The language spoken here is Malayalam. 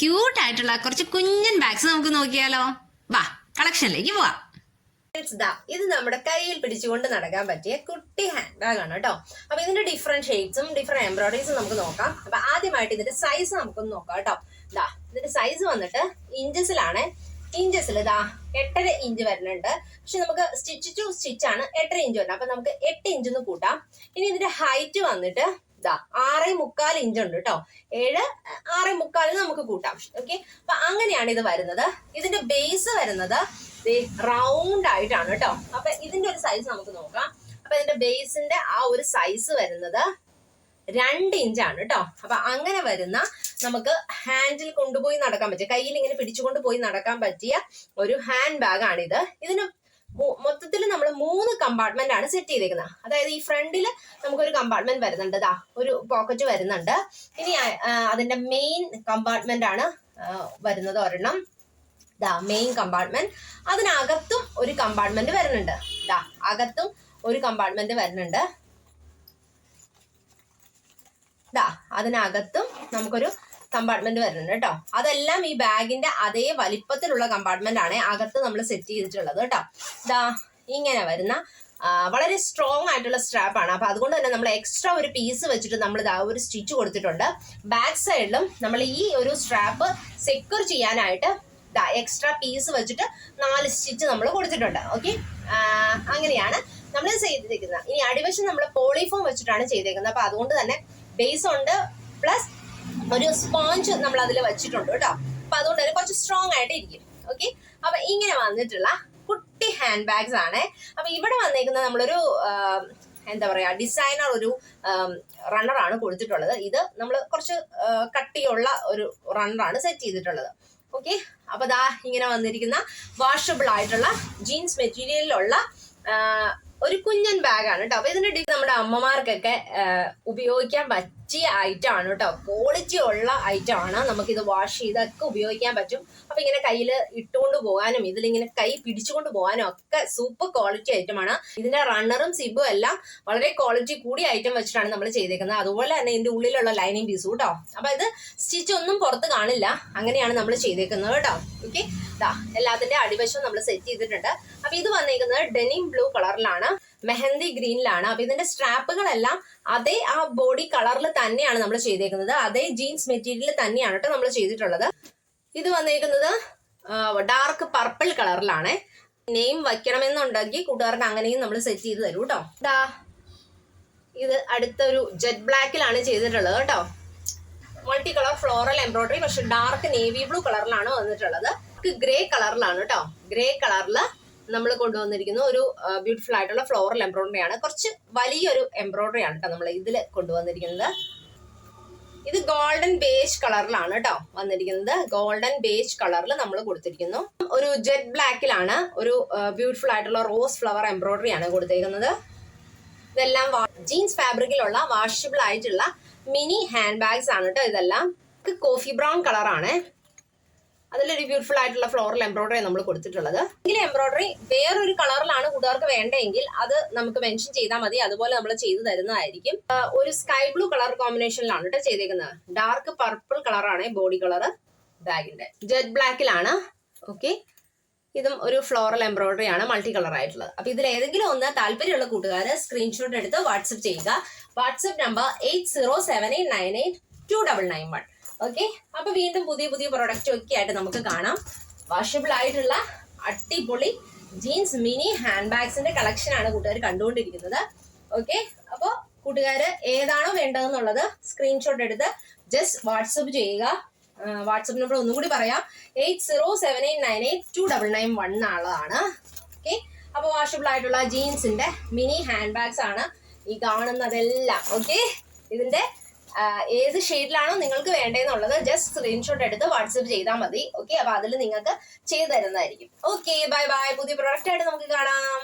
ക്യൂട്ട് ആയിട്ടുള്ള കുറച്ച് കുഞ്ഞൻ ബാഗ്സ് നമുക്ക് നോക്കിയാലോ? വാ കളക്ഷനിലേക്ക് പോവാം. ഇത് നമ്മുടെ കയ്യിൽ പിടിച്ചുകൊണ്ട് നടക്കാൻ പറ്റിയ കുട്ടി ഹാൻഡ് ബാഗ് ആണ് കേട്ടോ. അപ്പൊ ഇതിന്റെ ഡിഫറെന്റ് ഷെയ്ഡ്സും ഡിഫറെന്റ് എംബ്രോയിഡറീസും നമുക്ക് നോക്കാം. അപ്പൊ ആദ്യമായിട്ട് ഇതിന്റെ സൈസ് നമുക്കൊന്ന് നോക്കാം കേട്ടോ. ദാ ഇതിന്റെ സൈസ് വന്നിട്ട് ഇഞ്ചസിലാണ് ഇഞ്ചസിൽ ഇതാ എട്ടര ഇഞ്ച് വരുന്നുണ്ട്. പക്ഷെ നമുക്ക് സ്റ്റിച്ച് ടു സ്റ്റിച്ച് ആണ് എട്ടര ഇഞ്ച് വരുന്നത്. അപ്പൊ നമുക്ക് എട്ട് ഇഞ്ച് എന്ന് കൂട്ടാം. ഇനി ഇതിന്റെ ഹൈറ്റ് വന്നിട്ട് ഇതാ ആറേ മുക്കാൽ ഇഞ്ച് ഉണ്ട് കേട്ടോ ഏഴ് ആറേ മുക്കാലിന് നമുക്ക് കൂട്ടാം. ഓക്കെ അപ്പൊ അങ്ങനെയാണ് ഇത് വരുന്നത്. ഇതിന്റെ ബേസ് വരുന്നത് റൗണ്ട് ആയിട്ടാണ് കേട്ടോ അപ്പൊ ഇതിന്റെ ഒരു സൈസ് നമുക്ക് നോക്കാം. അപ്പൊ ഇതിന്റെ ബേസിന്റെ ആ ഒരു സൈസ് വരുന്നത് രണ്ട് ഇഞ്ചാണ് കേട്ടോ അപ്പൊ അങ്ങനെ വരുന്ന നമുക്ക് ഹാൻഡിൽ കൊണ്ടുപോയി നടക്കാൻ പറ്റിയ കയ്യിൽ ഇങ്ങനെ പിടിച്ചുകൊണ്ട് പോയി നടക്കാൻ പറ്റിയ ഒരു ഹാൻഡ് ബാഗ് ആണിത്. ഇതിന് മൊത്തത്തിൽ നമ്മൾ മൂന്ന് കമ്പാർട്ട്മെന്റ് ആണ് സെറ്റ് ചെയ്തേക്കുന്നത് അതായത് ഈ ഫ്രണ്ടിൽ നമുക്കൊരു കമ്പാർട്ട്മെന്റ് വരുന്നുണ്ട് ദാ ഒരു പോക്കറ്റ് വരുന്നുണ്ട്. ഇനി അതിന്റെ മെയിൻ കമ്പാർട്ട്മെന്റ് ആണ് വരുന്നത് ഒരെണ്ണം. ദാ മെയിൻ കമ്പാർട്ട്മെന്റ് അതിനകത്തും ഒരു കമ്പാർട്ട്മെന്റ് വരുന്നുണ്ട്. ദാ അകത്തും ഒരു കമ്പാർട്ട്മെന്റ് വരുന്നുണ്ട്. ദാ അതിനകത്തും നമുക്കൊരു കമ്പാർട്ട്മെന്റ് വരുന്നുണ്ട് കേട്ടോ അതെല്ലാം ഈ ബാഗിന്റെ അതേ വലിപ്പത്തിലുള്ള കമ്പാർട്ട്മെന്റ് ആണ് അകത്ത് നമ്മൾ സെറ്റ് ചെയ്തിട്ടുള്ളത് കേട്ടോ ദാ ഇങ്ങനെ വരുന്ന വളരെ സ്ട്രോങ് ആയിട്ടുള്ള സ്ട്രാപ്പ് ആണ്. അപ്പൊ അതുകൊണ്ട് തന്നെ നമ്മൾ എക്സ്ട്രാ ഒരു പീസ് വെച്ചിട്ട് നമ്മൾ ഇതാ ഒരു സ്റ്റിച്ച് കൊടുത്തിട്ടുണ്ട്. ബാക്ക് സൈഡിലും നമ്മൾ ഈ ഒരു സ്ട്രാപ്പ് സെക്യൂർ ചെയ്യാനായിട്ട് എക്സ്ട്രാ പീസ് വെച്ചിട്ട് നാല് സ്റ്റിച്ച് നമ്മൾ കൊടുത്തിട്ടുണ്ട്. ഓക്കെ അങ്ങനെയാണ് നമ്മൾ ചെയ്തിരിക്കുന്നത്. ഇനി അടിവശം നമ്മൾ പോളിഫോം വെച്ചിട്ടാണ് ചെയ്തേക്കുന്നത്. അപ്പൊ അതുകൊണ്ട് തന്നെ ബേസ് ഉണ്ട് പ്ലസ് ഒരു സ്പോഞ്ച് നമ്മൾ അതിൽ വെച്ചിട്ടുണ്ട് കേട്ടോ. അപ്പൊ അതുകൊണ്ട് തന്നെ കുറച്ച് സ്ട്രോങ് ആയിട്ട് ഇരിക്കും ഓക്കെ അപ്പൊ ഇങ്ങനെ വന്നിട്ടുള്ള കുട്ടി ഹാൻഡ് ബാഗ്സ് ആണ്. അപ്പൊ ഇവിടെ വന്നേക്കുന്നത് നമ്മളൊരു എന്താ പറയാ ഡിസൈനർ ഒരു റണ്ണറാണ് കൊടുത്തിട്ടുള്ളത്. ഇത് നമ്മൾ കുറച്ച് കട്ടിയുള്ള ഒരു റണ്ണറാണ് സെറ്റ് ചെയ്തിട്ടുള്ളത്. ഓക്കെ അപ്പൊ ദാ ഇങ്ങനെ വന്നിരിക്കുന്ന വാഷബിൾ ആയിട്ടുള്ള ജീൻസ് മെറ്റീരിയലിലുള്ള ഒരു കുഞ്ഞൻ ബാഗാണ് കേട്ടോ അപ്പൊ ഇതിന്റെ നമ്മുടെ അമ്മമാർക്കൊക്കെ ഉപയോഗിക്കാൻ ഉപയോഗിക്കാൻ പറ്റിയ ഐറ്റം ആണ് കേട്ടോ ക്വാളിറ്റി ഉള്ള ഐറ്റം ആണ് നമുക്കിത് വാഷ് ചെയ്തൊക്കെ ഉപയോഗിക്കാൻ പറ്റും. അപ്പൊ ഇങ്ങനെ കയ്യിൽ ഇട്ടുകൊണ്ട് പോകാനും ഇതിലിങ്ങനെ കൈ പിടിച്ചുകൊണ്ട് പോകാനും ഒക്കെ സൂപ്പർ ക്വാളിറ്റി ഐറ്റം ആണ്. ഇതിന്റെ റണ്ണറും സിബും എല്ലാം വളരെ ക്വാളിറ്റി കൂടിയ ഐറ്റം വെച്ചിട്ടാണ് നമ്മൾ ചെയ്തേക്കുന്നത്. അതുപോലെ തന്നെ ഇതിന്റെ ഉള്ളിലുള്ള ലൈനിങ് പീസും കേട്ടോ അപ്പൊ ഇത് സ്റ്റിച്ച് ഒന്നും പുറത്ത് കാണില്ല. അങ്ങനെയാണ് നമ്മൾ ചെയ്തേക്കുന്നത് കേട്ടോ ഓക്കെ എല്ലാത്തിന്റെ അടിവശവും നമ്മൾ സെറ്റ് ചെയ്തിട്ടുണ്ട്. അപ്പൊ ഇത് വന്നേക്കുന്നത് ഡെനിം ബ്ലൂ കളറിലാണ് മെഹന്തി ഗ്രീനിലാണ്. അപ്പൊ ഇതിന്റെ സ്ട്രാപ്പുകളെല്ലാം അതേ ആ ബോഡി കളറിൽ തന്നെയാണ് നമ്മൾ ചെയ്തേക്കുന്നത്. അതേ ജീൻസ് മെറ്റീരിയൽ തന്നെയാണ് കേട്ടോ നമ്മൾ ചെയ്തിട്ടുള്ളത്. ഇത് വന്നേക്കുന്നത് ഡാർക്ക് പർപ്പിൾ കളറിലാണ്. നെയിം വയ്ക്കണമെന്നുണ്ടെങ്കിൽ കൂട്ടുകാർക്ക് അങ്ങനെയും നമ്മൾ സെറ്റ് ചെയ്ത് തരും കേട്ടോ. ദാ ഇത് അടുത്തൊരു ജെറ്റ് ബ്ലാക്കിലാണ് ചെയ്തിട്ടുള്ളത് കേട്ടോ. മൾട്ടി കളർ ഫ്ലോറൽ എംബ്രോയിഡറി പക്ഷെ ഡാർക്ക് നേവി ബ്ലൂ കളറിലാണ് വന്നിട്ടുള്ളത്. ഗ്രേ കളറിലാണ് കേട്ടോ. ഗ്രേ കളറിൽ നമ്മൾ കൊണ്ടുവന്നിരിക്കുന്ന ഒരു ബ്യൂട്ടിഫുൾ ആയിട്ടുള്ള ഫ്ലോറൽ എംബ്രോയിഡറി ആണ്. കുറച്ച് വലിയൊരു എംബ്രോയിഡറി ആണ് കേട്ടോ നമ്മൾ ഇതിൽ കൊണ്ടുവന്നിരിക്കുന്നത്. ഇത് ഗോൾഡൻ ബേജ് കളറിലാണ് കേട്ടോ വന്നിരിക്കുന്നത്. ഗോൾഡൻ ബേജ് കളറിൽ നമ്മൾ കൊടുത്തിരിക്കുന്നു. ഒരു ജെറ്റ് ബ്ലാക്കിലാണ് ഒരു ബ്യൂട്ടിഫുൾ ആയിട്ടുള്ള റോസ് ഫ്ലവർ എംബ്രോയിഡറി ആണ് കൊടുത്തേക്കുന്നത്. ഇതെല്ലാം ജീൻസ് ഫാബ്രിക്കിലുള്ള വാഷബിൾ ആയിട്ടുള്ള മിനി ഹാൻഡ് ബാഗ്സ് ആണ് കേട്ടോ ഇതെല്ലാം. കോഫി ബ്രൗൺ കളറാണ് അതിലൊരു ബ്യൂട്ടിഫുൾ ആയിട്ടുള്ള ഫ്ലോറൽ എംബ്രോയിഡറി നമ്മൾ കൊടുത്തിട്ടുള്ളത്. എങ്കിൽ എംബ്രോയിഡറി വേറൊരു കളറിലാണ് കൂട്ടുകാർക്ക് വേണ്ടതെങ്കിൽ അത് നമുക്ക് മെൻഷൻ ചെയ്താൽ മതി. അതുപോലെ നമ്മൾ ചെയ്തു തരുന്നതായിരിക്കും. ഒരു സ്കൈ ബ്ലൂ കളർ കോമ്പിനേഷനിലാണ് കേട്ടോ ചെയ്തേക്കുന്നത്. ഡാർക്ക് പർപ്പിൾ കളറാണ് ബോഡി കളർ ബാഗിന്റെ ജെറ്റ് ബ്ലാക്കിലാണ് ഓക്കെ ഇതും ഒരു ഫ്ലോറൽ എംബ്രോയിഡറി ആണ് മൾട്ടി കളർ ആയിട്ടുള്ളത്. അപ്പൊ ഇതിൽ ഏതെങ്കിലും ഒന്ന് താല്പര്യമുള്ള കൂട്ടുകാർ സ്ക്രീൻഷോട്ട് എടുത്ത് വാട്സപ്പ് ചെയ്യുക. WhatsApp number eight zero seven eight nine eight two double nine one okay അപ്പൊ വീണ്ടും പുതിയ പുതിയ പ്രൊഡക്റ്റ് ഒക്കെ ആയിട്ട് നമുക്ക് കാണാം. വാഷബിൾ ആയിട്ടുള്ള അടിപൊളി ജീൻസ് മിനി ഹാൻഡ് ബാഗ്സിന്റെ കളക്ഷൻ ആണ് കൂട്ടുകാർ കണ്ടുകൊണ്ടിരിക്കുന്നത്. ഓക്കെ അപ്പോൾ കൂട്ടുകാർ ഏതാണോ വേണ്ടതെന്നുള്ളത് സ്ക്രീൻഷോട്ട് എടുത്ത് ജസ്റ്റ് വാട്സപ്പ് ചെയ്യുക. വാട്സപ്പ് നമ്പർ ഒന്നും കൂടി പറയാം. Eight zero seven eight nine eight two double nine one ആണ് ഓക്കെ അപ്പോൾ വാഷബിൾ ആയിട്ടുള്ള ജീൻസിന്റെ മിനി ഹാൻഡ് ബാഗ്സ് ആണ് ഈ കാണുന്നതെല്ലാം. ഓക്കെ ഇതിന്റെ ഏത് ഷെയ്ഡിലാണോ നിങ്ങൾക്ക് വേണ്ടതെന്നുള്ളത് ജസ്റ്റ് സ്ക്രീൻഷോട്ട് എടുത്ത് വാട്സപ്പ് ചെയ്താൽ മതി. ഓക്കെ അപ്പൊ അതിൽ നിങ്ങൾക്ക് ചെയ്തു തരുന്നതായിരിക്കും. ഓക്കെ ബൈ ബൈ പുതിയ പ്രൊഡക്റ്റ് ആയിട്ട് നമുക്ക് കാണാം.